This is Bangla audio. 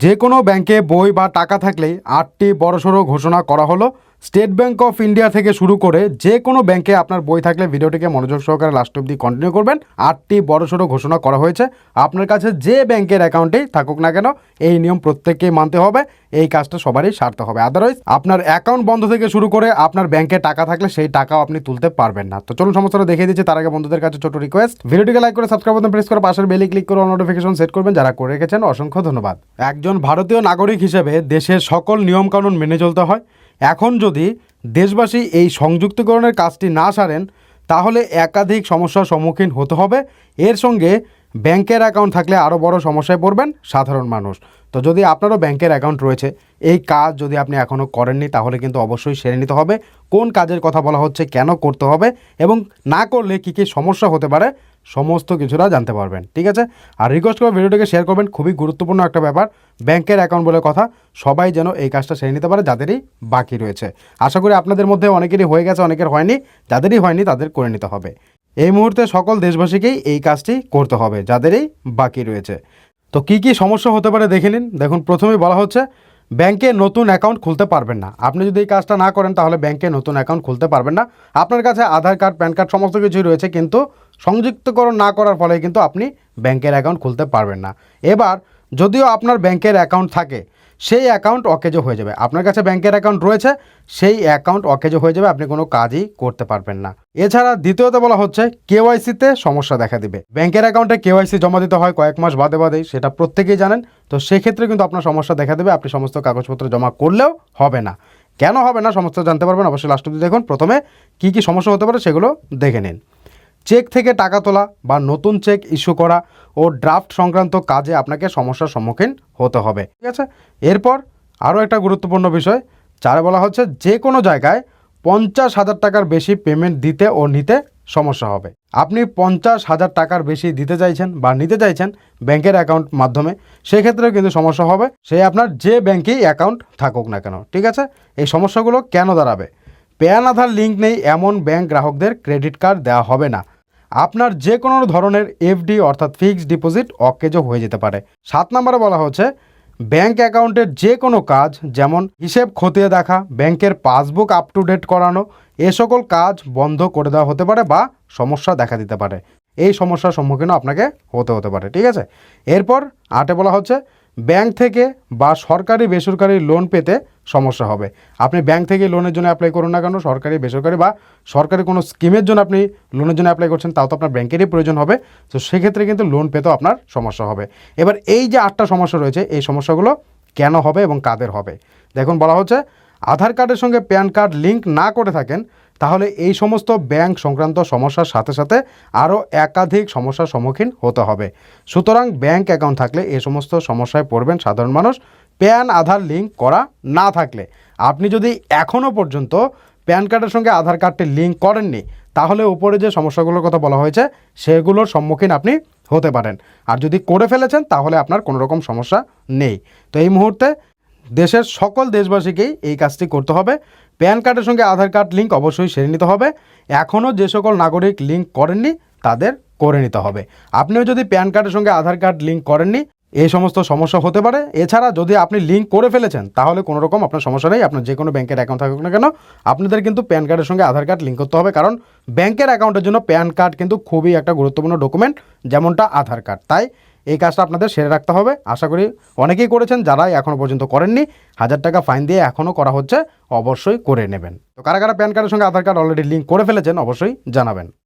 যে কোনো ব্যাংকে বই বা টাকা থাকলেই আটটি বড়সড় ঘোষণা করা হলো। স্টেট ব্যাঙ্ক অফ ইন্ডিয়া থেকে শুরু করে যে কোনো ব্যাংকে আপনার বই থাকলে ভিডিওটিকে মনোযোগ সহকারে লাস্ট অব্দি কন্টিনিউ করবেন। আটটি বড়সড় ঘোষণা করা হয়েছে। আপনার কাছে যে ব্যাংকের অ্যাকাউন্টেই থাকুক না কেন, এই নিয়ম প্রত্যেককেই মানতে হবে। এই কাজটা সবারই সারতে হবে। আদারওয়াইজ আপনার অ্যাকাউন্ট বন্ধ থেকে শুরু করে আপনার ব্যাংকে টাকা থাকলে সেই টাকাও আপনি তুলতে পারবেন না। তো চলুন সমস্যাটা দেখিয়ে দিচ্ছি। তার আগে বন্ধুদের কাছে ছোট রিকোয়েস্ট ভিডিওটিকে লাইক করে সাবস্ক্রাইব বাটন প্রেস করে, পাশের বেলে ক্লিক করে নোটিফিকেশন সেট করবেন। যারা করে রেখেছেন, অসংখ্য ধন্যবাদ। একজন ভারতীয় নাগরিক হিসেবে দেশের সকল নিয়মকানুন মেনে চলতে হয়। এখন যদি দেশবাসী এই সংযুক্তিকরণের কাজটি না সারেন, তাহলে একাধিক সমস্যার সম্মুখীন হতে হবে। এর সঙ্গে ব্যাংকের অ্যাকাউন্ট থাকলে আরও বড় সমস্যায় পড়বেন সাধারণ মানুষ। তো যদি আপনারও ব্যাংকের অ্যাকাউন্ট রয়েছে, এই কাজ যদি আপনি এখনও করেননি, তাহলে কিন্তু অবশ্যই সেরে নিতে হবে। কোন কাজের কথা বলা হচ্ছে, কেন করতে হবে এবং না করলে কী কী সমস্যা হতে পারে, সমস্ত কিছুটা জানতে পারবেন, ঠিক আছে? আর রিকোয়েস্ট করে ভিডিওটিকে শেয়ার করবেন, খুবই গুরুত্বপূর্ণ একটা ব্যাপার, ব্যাংকের অ্যাকাউন্ট বলে কথা, সবাই যেন এই কাজটা সেরে নিতে পারে, যাদেরই বাকি রয়েছে। আশা করি আপনাদের মধ্যে অনেকেরই হয়ে গেছে, অনেকের হয়নি, যাদেরই হয়নি তাদের করে নিতে হবে। এই মুহূর্তে সকল দেশবাসীকেই এই কাজটি করতে হবে যাদেরই বাকি রয়েছে। তো কি কি সমস্যা হতে পারে দেখে নিন। দেখুন, প্রথমেই বলা হচ্ছে, ব্যাংকে নতুন অ্যাকাউন্ট খুলতে পারবেন না। আপনি যদি এই কাজটা না করেন, তাহলে ব্যাংকে নতুন অ্যাকাউন্ট খুলতে পারবেন না। আপনার কাছে আধার কার্ড, প্যান কার্ড সমস্ত কিছুই রয়েছে, কিন্তু সংযুক্তকরণ না করার ফলে কিন্তু আপনি ব্যাংকের অ্যাকাউন্ট খুলতে পারবেন না। এবার, যদিও আপনার ব্যাংকের অ্যাকাউন্ট থাকে সেই অ্যাকাউন্ট অকেজো হয়ে যাবে। আপনার কাছে ব্যাংকের অ্যাকাউন্ট রয়েছে, সেই অ্যাকাউন্ট অকেজো হয়ে যাবে, আপনি কোনো কাজই করতে পারবেন না। এছাড়া দ্বিতীয়ত বলা হচ্ছে কেওয়াইসিতে সমস্যা দেখা দিবে। ব্যাংকের অ্যাকাউন্টে কেওয়াইসি জমা দিতে হয় কয়েক মাস বাদে বাদেই সেটা প্রত্যেকেই জানেন। তো সেক্ষেত্রে কিন্তু আপনার সমস্যা দেখা দেবে, আপনি সমস্ত কাগজপত্র জমা করলেও হবে না। কেন হবে না, সমস্ত জানতে পারবেন, অবশ্যই লাস্ট অব্দি দেখুন। প্রথমে কী কী সমস্যা হতে পারে সেগুলো দেখে নিন। চেক থেকে টাকা তোলা বা নতুন চেক ইস্যু করা ও ড্রাফট সংক্রান্ত কাজে আপনাকে সমস্যার সম্মুখীন হতে হবে। ঠিক আছে? এরপর আরও একটা গুরুত্বপূর্ণ বিষয় চারে বলা হচ্ছে যে কোনো জায়গায় পঞ্চাশ হাজার টাকার বেশি পেমেন্ট দিতে ও নিতে সমস্যা হবে। আপনি পঞ্চাশ হাজার টাকার বেশি দিতে চাইছেন বা নিতে চাইছেন ব্যাংকের অ্যাকাউন্ট মাধ্যমে, সেক্ষেত্রেও কিন্তু সমস্যা হবে। সে আপনার যে ব্যাংকেই অ্যাকাউন্ট থাকুক না কেন, ঠিক আছে? এই সমস্যাগুলো কেন দাঁড়াবে? প্যান আধার লিঙ্ক নেই এমন ব্যাংক গ্রাহকদের ক্রেডিট কার্ড দেওয়া হবে না। আপনার যে কোনো ধরনের এফডি অর্থাৎ ফিক্সড ডিপোজিট অকেজো হয়ে যেতে পারে। সাত নম্বরে বলা হচ্ছে ব্যাংক অ্যাকাউন্টের যে কোনো কাজ, যেমন হিসেব খতিয়ে দেখা, ব্যাংকের পাসবুক আপ টু ডেট করানো, এ সকল কাজ বন্ধ করে দেওয়া হতে পারে বা সমস্যা দেখা দিতে পারে। এই সমস্যার সম্মুখীনও আপনাকে হতে হতে পারে, ঠিক আছে? এরপর আটে বলা হচ্ছে ব্যাংক থেকে বা সরকারি বেসরকারি লোন পেতে সমস্যা হবে। আপনি ব্যাংক থেকে লোনের জন্য অ্যাপ্লাই করুন না কেন? সরকারি, বেসরকারি বা সরকারি কোনো স্কিমের জন্য আপনি লোনের জন্য অ্যাপ্লাই করছেন, তাও তো আপনার ব্যাংকেরই প্রয়োজন হবে। তো সেক্ষেত্রে কিন্তু লোন পেতেও আপনার সমস্যা হবে। এবার এই যে আটটা সমস্যা রয়েছে, এই সমস্যাগুলো কেন হবে এবং কাদের হবে? দেখুন বলা হচ্ছে, আধার কার্ডের সঙ্গে প্যান কার্ড লিঙ্ক না করে থাকেন তাহলে এই সমস্ত ব্যাংক সংক্রান্ত সমস্যার সাথে সাথে আরও একাধিক সমস্যার সম্মুখীন হতে হবে। সুতরাং ব্যাংক অ্যাকাউন্ট থাকলে এই সমস্ত সমস্যায় পড়বেন সাধারণ মানুষ। প্যান, আধার লিঙ্ক করা না থাকলে। আপনি যদি এখনও পর্যন্ত প্যান কার্ডের সঙ্গে আধার কার্ডটি লিঙ্ক করেননি, তাহলে উপরে যে সমস্যাগুলোর কথা বলা হয়েছে, সেগুলোর সম্মুখীন আপনি হতে পারেন। আর যদি করে ফেলেছেন, তাহলে আপনার কোনো রকম সমস্যা নেই। তো এই মুহূর্তে দেশের সকল দেশবাসীকেই এই কাজটি করতে হবে। প্যান কার্ডের সঙ্গে আধার কার্ড লিঙ্ক অবশ্যই সেরে নিতে হবে। এখনও যে সকল নাগরিক লিঙ্ক করেননি, তাদের করে নিতে হবে। আপনিও যদি প্যান কার্ডের সঙ্গে আধার কার্ড লিঙ্ক করেননি, এই সমস্ত সমস্যা হতে পারে। এছাড়া যদি আপনি লিঙ্ক করে ফেলেছেন, তাহলে কোনো রকম আপনার সমস্যা নেই। আপনার যে কোনো ব্যাংকের অ্যাকাউন্ট থাকুক না কেন, আপনাদের কিন্তু প্যান কার্ডের সঙ্গে আধার কার্ড লিঙ্ক করতে হবে। কারণ ব্যাংকের অ্যাকাউন্টের জন্য প্যান কার্ড কিন্তু খুবই একটা গুরুত্বপূর্ণ ডকুমেন্ট, যেমনটা আধার কার্ড। তাই এই কাজটা আপনাদের সেরে রাখতে হবে। আশা করি অনেকেই করেছেন, যারাই এখনও পর্যন্ত করেননি, হাজার টাকা ফাইন দিয়ে এখনও করা হচ্ছে, অবশ্যই করে নেবেন। তো কারা কারা প্যান কার্ডের সঙ্গে আধার কার্ড অলরেডি লিঙ্ক করে ফেলেছেন, অবশ্যই জানাবেন।